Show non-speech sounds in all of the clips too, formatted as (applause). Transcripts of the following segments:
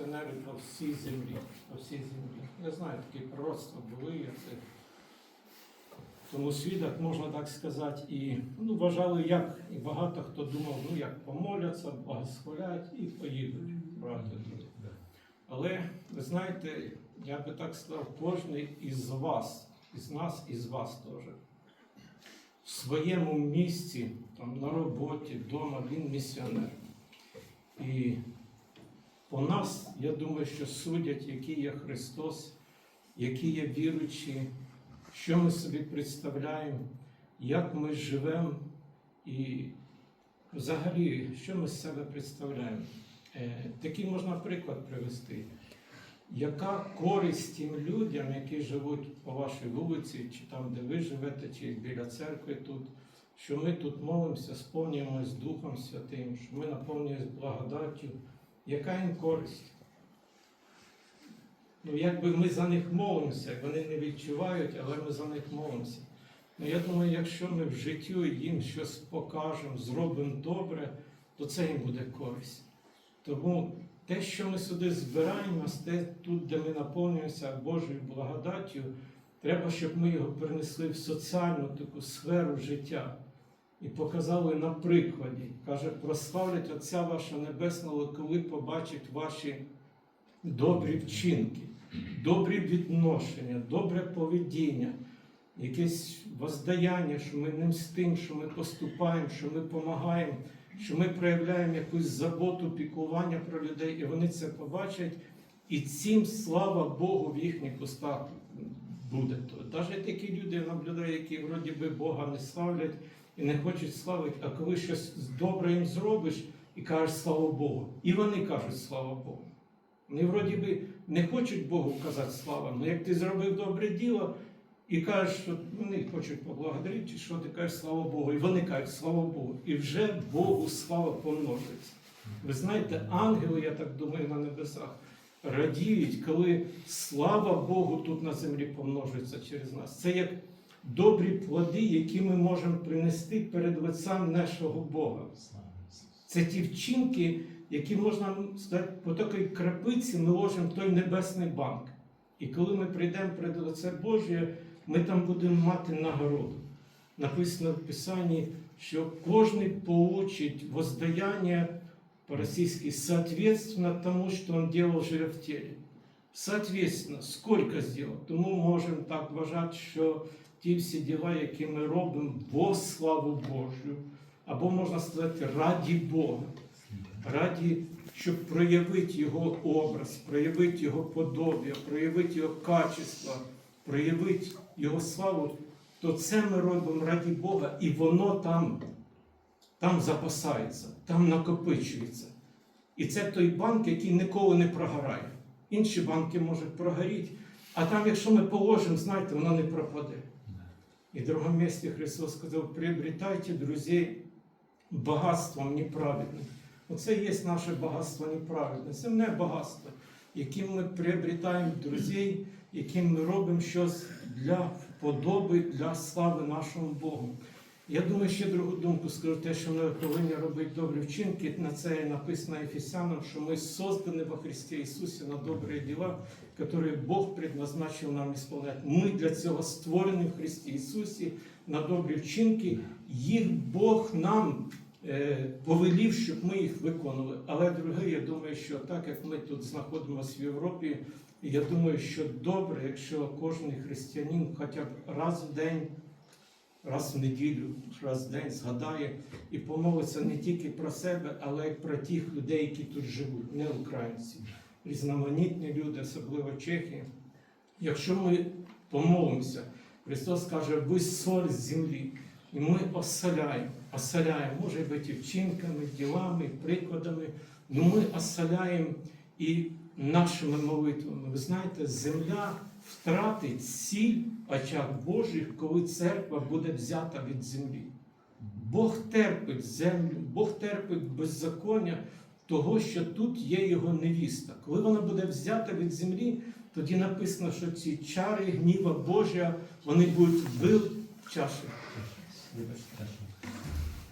місіонери по всій землі. По всій землі. Я знаю, такі пророцтва були. Я це... Тому свідок, можна так сказати, і ну, вважали, як і багато хто думав, ну як помоляться, благосхвалять і поїдуть брати туди. Але ви знаєте, я би так сказав, кожен із вас, із нас, із вас теж. В своєму місці, там, на роботі, вдома, він місіонер. І по нас, я думаю, що судять, який є Христос, які є віруючі, що ми собі представляємо, як ми живемо і взагалі, що ми з себе представляємо. Е, Такий можна приклад привести. Яка користь тим людям, які живуть по вашій вулиці, чи там, де ви живете, чи біля церкви тут, що ми тут молимося, сповнюємось Духом Святим, що ми наповнюємось благодаттю. Яка їм користь? Ну, якби ми за них молимося, вони не відчувають, але ми за них молимося. Ну, я думаю, якщо ми в життю їм щось покажемо, зробимо добре, то це їм буде користь. Тому те, що ми сюди збираємось, те тут, де ми наповнюємося Божою благодаттю, треба, щоб ми його перенесли в соціальну таку сферу життя і показали на прикладі. Каже, прославлять Отця вашого Небесного, коли побачать ваші добрі вчинки, добрі відношення, добре поведіння, якесь воздаяння, що ми не мстимо, що ми поступаємо, що ми допомагаємо, що ми проявляємо якусь заботу, піклування про людей, і вони це побачать, і цим слава Богу в їхніх устах буде. Навіть такі люди я наблюдаю, які вроді би Бога не славлять і не хочуть славити, а коли щось добре їм зробиш і кажеш слава Богу, і вони кажуть слава Богу. Вони вроді би не хочуть Богу казати слава, але як ти зробив добре діло і кажеш, що вони хочуть поблагодарити, що ти кажеш слава Богу, і вони кажуть слава Богу, і вже Богу слава помножується. Ви знаєте, ангели, я так думаю, на небесах радіють, коли слава Богу тут на землі помножується через нас. Це як добрі плоди, які ми можемо принести перед лицем нашого Бога. Це ті вчинки, які можна сказати, по такій крапиці ми ложимо в той небесний банк. І коли ми прийдемо перед лице Божє, ми там будемо мати нагороду. Написано в Писанні, що кожен получить воздаяння по-російськи соответственно тому, що він делал живе в тілі. Соответственно, сколько зробив. Тому можемо так вважати, що ті всі діла, які ми робимо во славу Божу, або можна сказати, раді Бога, раді, щоб проявити Його образ, проявити Його подобія, проявити Його качество, проявити Його славу, то це ми робимо раді Бога, і воно там, там запасається, там накопичується. І це той банк, який ніколи не прогорає. Інші банки можуть прогоріти, а там, якщо ми положимо, знаєте, воно не пропаде. І в другому місці Христос сказав: приобретайте друзей багатством неправедним. Оце є наше багатство неправедне. Не багатство, яким ми приобретаємо друзей, яким ми робимо щось для вподоби, для слави нашому Богу. Я думаю, ще другу думку скажу, те, що ми повинні робити добрі вчинки. На це написано Ефесянам, що ми создані во Христі Ісусі на добрі діла, які Бог предназначив нам ісполняти. Ми для цього створені в Христі Ісусі на добрі вчинки. Їх Бог нам е, повелів, щоб ми їх виконували. Але друге, я думаю, що так як ми тут знаходимося в Європі, я думаю, що добре, якщо кожен християнин хоча б раз в день раз в неділю, раз в день згадає і помолиться не тільки про себе, але й про тих людей, які тут живуть, не українці, різноманітні люди, особливо чехи. Якщо ми помолимося, Христос каже, ви соль з землі, і ми осоляємо, осоляємо, може бути вчинками, ділами, прикладами, але ми осоляємо і нашими молитвами. Ви знаєте, земля втратить сіль в очах Божих, коли церква буде взята від землі. Бог терпить землю, Бог терпить беззаконня того, що тут є його невіста. Коли вона буде взята від землі, тоді написано, що ці чари гніва Божа, вони будуть вил чаші.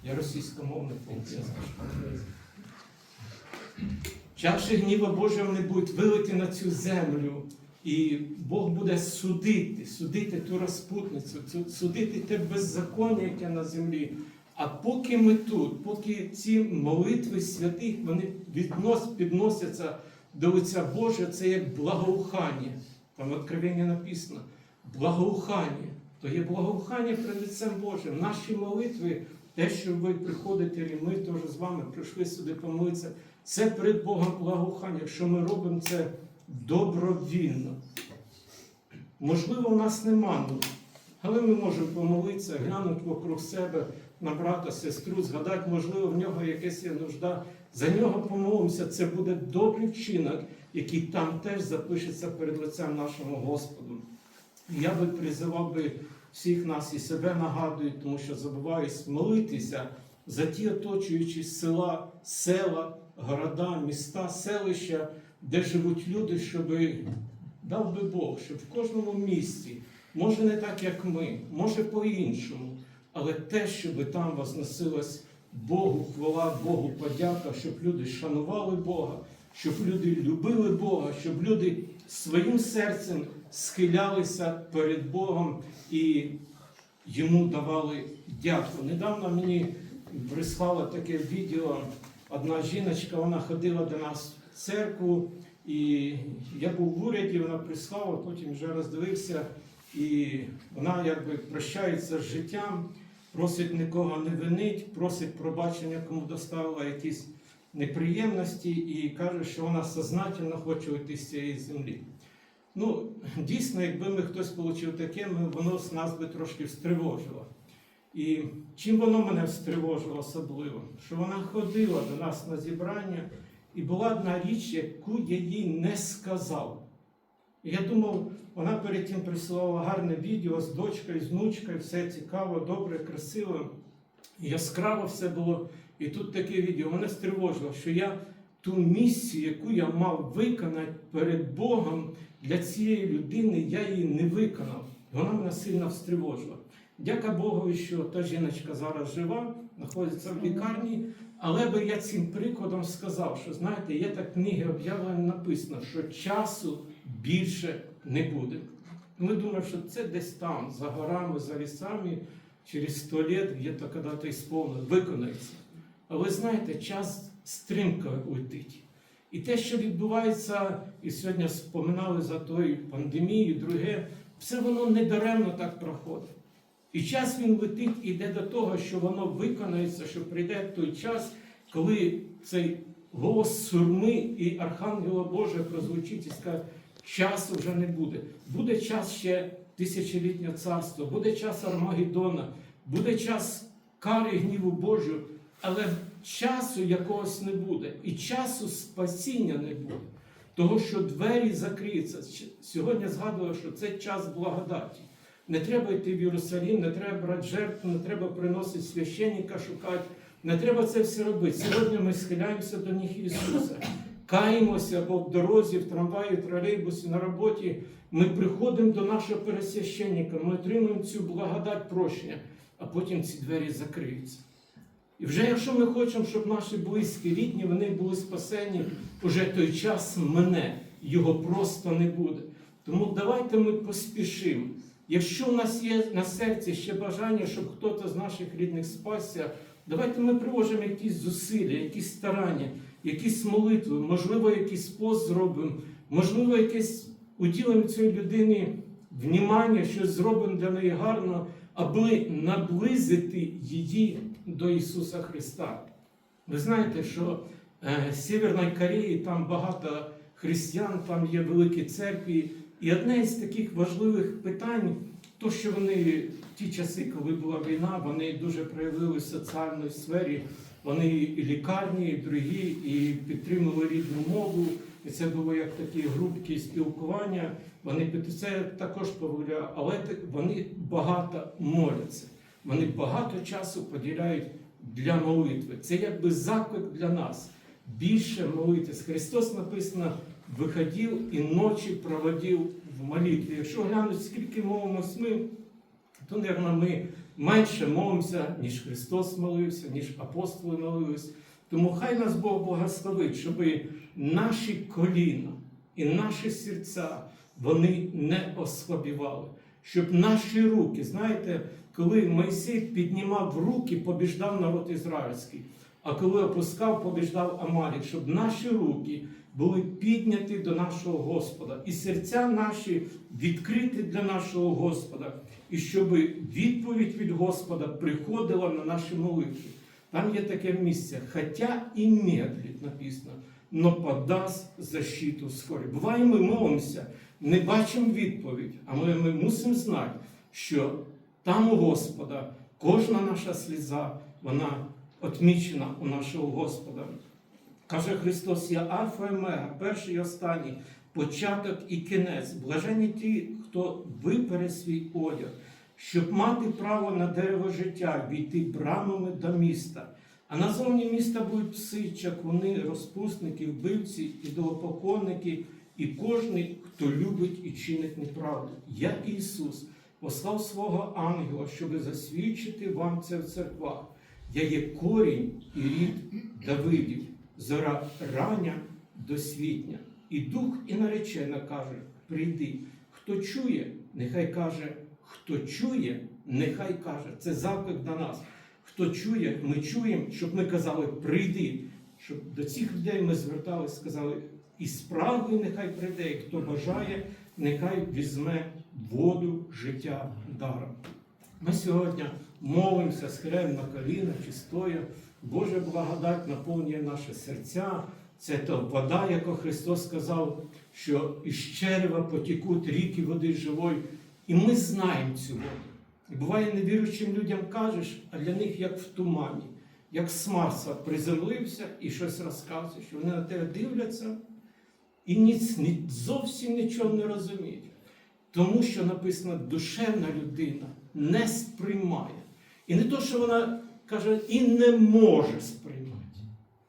Я російськомовний полк. Чаші гніва Божого вони будуть вилити на цю землю. І Бог буде судити, судити ту розпутницю, судити те беззаконня, яке на землі. А поки ми тут, поки ці молитви святих вони віднос, підносяться до лиця Божого, це як благоухання. Там в Откровенні написано благоухання. То є благоухання перед лицем Божим. Наші молитви, те, що ви приходите, і ми теж з вами прийшли сюди помолитися, це перед Богом благоухання, якщо ми робимо це добровільно. Можливо, у нас нема, ну, але ми можемо помолитися, глянути вокруг себе на брата, сестру, згадати, можливо, в нього якась є нужда. За нього помолимося, це буде добрий вчинок, який там теж запишеться перед лицем нашого Господу. Я би призивав би всіх нас і себе нагадую, тому що забуваюсь молитися за ті оточуючі села, села, города, міста, селища, де живуть люди, щоб дав би Бог, щоб в кожному місті, може не так, як ми, може по-іншому, але те, щоб там возносилась Богу хвала, Богу подяка, щоб люди шанували Бога, щоб люди любили Бога, щоб люди своїм серцем схилялися перед Богом і йому давали дяку. Недавно мені прислала таке відео. Одна жіночка, вона ходила до нас в церкву, і я був в уряді, вона прислала, потім вже роздивився, і вона якби прощається з життям, просить нікого не винить, просить пробачення, кому доставила якісь неприємності, і каже, що вона сознательно хоче уйти з цієї землі. Ну, (laughs) дійсно, якби ми хтось отримав таке, воно з нас би трошки встривожило. І чим воно мене встривожило особливо? Що вона ходила до нас на зібрання, і була одна річ, яку я їй не сказав. Я думав, вона перед тим присилала гарне відео з дочкою, з внучкою, все цікаво, добре, красиво, яскраво все було. І тут таке відео мене стривожило, що я ту місію, яку я мав виконати перед Богом для цієї людини, я її не виконав. Вона мене сильно встривожила. Дяка Богу, що та жіночка зараз жива, знаходиться в лікарні. Але би я цим прикладом сказав, що знаєте, є так книги об'явлення написано, що часу більше не буде. Ми думаємо, що це десь там, за горами, за лісами, через сто лет, где-то коли-то ісповнено, виконається. Але знаєте, час стрімко летить. І те, що відбувається, і сьогодні споминали за той пандемію, друге, все воно недаремно так проходить. І час він летить і йде до того, що воно виконається, що прийде той час, коли цей голос сурми і Архангела Божого прозвучить і скаже, часу вже не буде. Буде час ще тисячолітнього царства, буде час Армагеддона, буде час кари гніву Божого, але часу якогось не буде. І часу спасіння не буде. Того, що двері закриються. Сьогодні згадував, що це час благодаті. Не треба йти в Єрусалім, не треба брати жертву, не треба приносити священника шукати. Не треба це все робити. Сьогодні ми схиляємося до ніг Ісуса, каємося або в дорозі, в трамваї, в тролейбусі, на роботі. Ми приходимо до нашого пересвященника, ми отримуємо цю благодать прощення, а потім ці двері закриються. І вже якщо ми хочемо, щоб наші близькі, рідні, вони були спасені, уже той час мене, його просто не буде. Тому давайте ми поспішимо. Якщо у нас є на серці ще бажання, щоб хтось з наших рідних спасся, давайте ми приложимо якісь зусилля, якісь старання, якісь молитви, можливо, якийсь пост зробимо, можливо, якесь уділимо цій людині внімання, щось зробимо для неї гарно, аби наблизити її до Ісуса Христа. Ви знаєте, що е, в Сєвєрній Кореї там багато християн, там є великі церкві. І одне із таких важливих питань, то що вони в ті часи, коли була війна, вони дуже проявили в соціальній сфері. Вони і лікарні, і другі, і підтримували рідну мову. І це було як такі групки спілкування. Вони це також повторяю, але вони багато моляться. Вони багато часу поділяють для молитви. Це якби заклик для нас. Більше молитись. Христос написано, виходив і ночі проводив в молитві. Якщо глянути, скільки молимось ми, то, мабуть, ми менше молимося, ніж Христос молився, ніж апостоли молились. Тому хай нас Бог благословить, щоб наші коліна і наші серця вони не ослабівали. Щоб наші руки, знаєте, коли Мойсей піднімав руки, побіждав народ ізраїльський, а коли опускав, побіждав Амалік, щоб наші руки були підняті до нашого Господа, і серця наші відкриті для нашого Господа, і щоб відповідь від Господа приходила на наші молитви. Там є таке місце, хотя і медлить написано, но подасть защиту скорі. Буває, ми молимося, не бачимо відповідь, а ми, ми мусимо знати, що там у Господа кожна наша сліза, вона отмічена у нашого Господа. Каже Христос, я Альфа і Омега, перший і останній, початок і кінець. Блажені ті, хто випере свій одяг, щоб мати право на дерево життя, війти брамами до міста. А назовні міста будуть пси, чакуни, розпусники, вбивці, ідолопоклонники, і кожний, хто любить і чинить неправду. Я Ісус послав свого ангела, щоб засвідчити вам це в церквах. Я є корінь і рід Давидів, зора рання до світня. І дух і наречена каже: прийди. Хто чує, нехай каже, хто чує, нехай каже. Це заклик до нас. Хто чує, ми чуємо, щоб ми казали прийди. Щоб до цих людей ми зверталися, сказали, і спрагою нехай прийде, і хто бажає, нехай візьме воду життя даром. Ми сьогодні молимося, схиляємо на коліна чи стоя. Божа благодать наповнює наші серця. Це та вода, яку Христос сказав, що із черева потікуть ріки води живої. І ми знаємо цю воду. І буває, невіруючим людям кажеш, а для них як в тумані, як з Марса приземлився і щось розказує, що вони на тебе дивляться і ніц, ні, зовсім нічого не розуміють. Тому що написано, душевна людина не сприймає. І не то, що вона каже, і не може сприймати.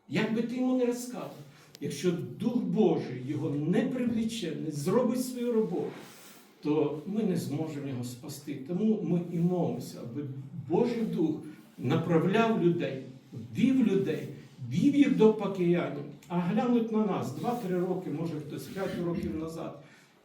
Як би ти йому не розказав, якщо Дух Божий його не привліче, не зробить свою роботу, то ми не зможемо його спасти. Тому ми і молимося, аби Божий Дух направляв людей, вів людей, вів їх до покаяння, а глянуть на нас 2-3 роки, може хтось 5 років назад.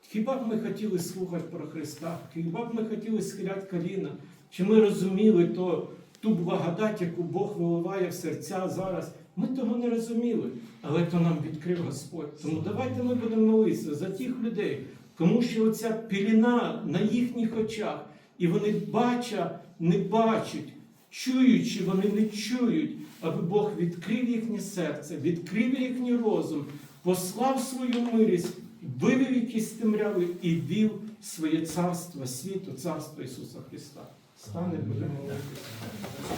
Хіба б ми хотіли слухати про Христа? Хіба б ми хотіли схиляти коліна? Чи ми розуміли то, ту благодать, яку Бог виливає в серця зараз? Ми того не розуміли, але то нам відкрив Господь. Тому давайте ми будемо молитися за тих людей, кому що оця піліна на їхніх очах, і вони бачать, не бачать, чуючи, вони не чують, аби Бог відкрив їхнє серце, відкрив їхній розум, послав свою мирість, вивів якісь темряви і вів своє царство світу, царство Ісуса Христа. Стане, будемо молитися.